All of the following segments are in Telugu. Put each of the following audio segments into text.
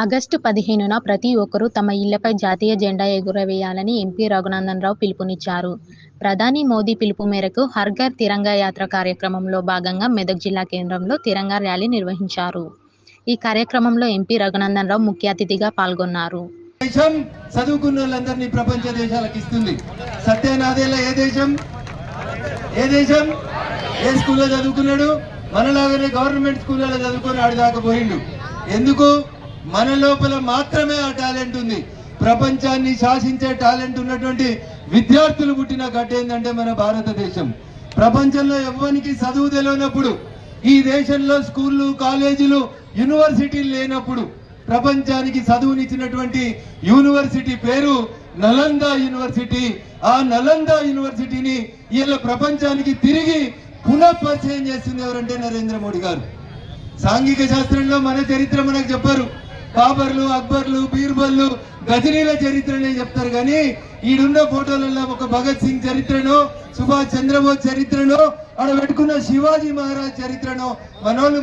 ఆగస్టు పదిహేనున ప్రతి ఒక్కరూ తమ ఇళ్ళపై జాతీయ జెండా ఎగురవేయాలని ఎంపీ రఘునందన్ రావు పిలుపునిచ్చారు. ప్రధాని మోదీ పిలుపు మేరకు హర్ఘర్ తిరంగా యాత్ర కార్యక్రమంలో భాగంగా మెదక్ జిల్లా కేంద్రంలో తిరంగా ర్యాలీ నిర్వహించారు. ఈ కార్యక్రమంలో ఎంపీ రఘునందన్ రావు ముఖ్య అతిథిగా పాల్గొన్నారు. దేశం చదువుకున్న వాళ్ళందరినీ ప్రపంచ దేశాలకు ఇస్తుంది ఏ దేశం ఏ దేశం ఏ స్కూల్లో చదువుకున్నాడు మనలాగానే గవర్నమెంట్ చదువుకొని దాకా పోయిండు ఎందుకు మన లోపల మాత్రమే ఆ టాలెంట్ ఉంది. ప్రపంచాన్ని శాసించే టాలెంట్ ఉన్నటువంటి విద్యార్థులు పుట్టిన గడ్డ ఏంటంటే మన భారతదేశం. ప్రపంచంలో ఎవ్వరికి చదువు తెలియనప్పుడు ఈ దేశంలో స్కూళ్ళు కాలేజీలు యూనివర్సిటీలు లేనప్పుడు ప్రపంచానికి చదువునిచ్చినటువంటి యూనివర్సిటీ పేరు నలంద యూనివర్సిటీ. ఆ నలంద యూనివర్సిటీని ఇలా ప్రపంచానికి తిరిగి పునఃపరిచయం చేస్తుంది ఎవరంటే నరేంద్ర మోడీ గారు. సాంఘిక శాస్త్రంలో మన చరిత్ర మనకు చెప్పారు. బాబర్లు అక్బర్లు బీర్బల్లు గజనీల చరిత్రనే చెప్తారు కానీ ఈడున్న ఫోటోలలో ఒక భగత్ సింగ్ చరిత్రను సుభాష్ చంద్రబోస్ చరిత్రను ఆడ పెట్టుకున్న శివాజీ మహారాజ్ చరిత్రను మనోళ్ళు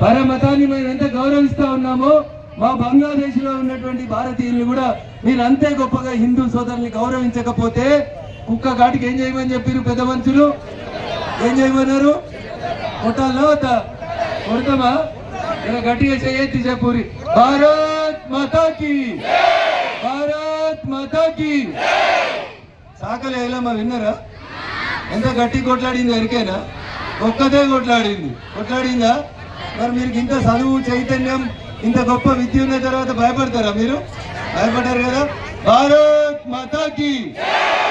పరమతాన్ని మేము ఎంత గౌరవిస్తా ఉన్నామో మా బంగ్లాదేశ్లో ఉన్నటువంటి భారతీయులు కూడా మీరు అంతే గొప్పగా హిందూ సోదరుల్ని గౌరవించకపోతే కుక్క కాటికి ఏం చేయమని చెప్పారు పెద్ద మనుషులు? ఏం చేయమన్నారు? కొట్టాలో కొడతామా? ఇలా గట్టిగా చేయెత్తి చెప్పురి భారత్ మాతాకి భారత్ మాతాకి సాకలే ఏలమ్మ విన్నారా? ఎంత గట్టి కొట్లాడింది ఎరికేనా ఒక్కదే కొట్లాడింది. కొట్లాడిందా? మరి మీరు ఇంత చదువు చైతన్యం ఇంత గొప్ప విద్య ఉన్న తర్వాత భయపడతారా మీరు? భయపడ్డారు కదా? భారత్ మాతాకి భారత్ మాతాకి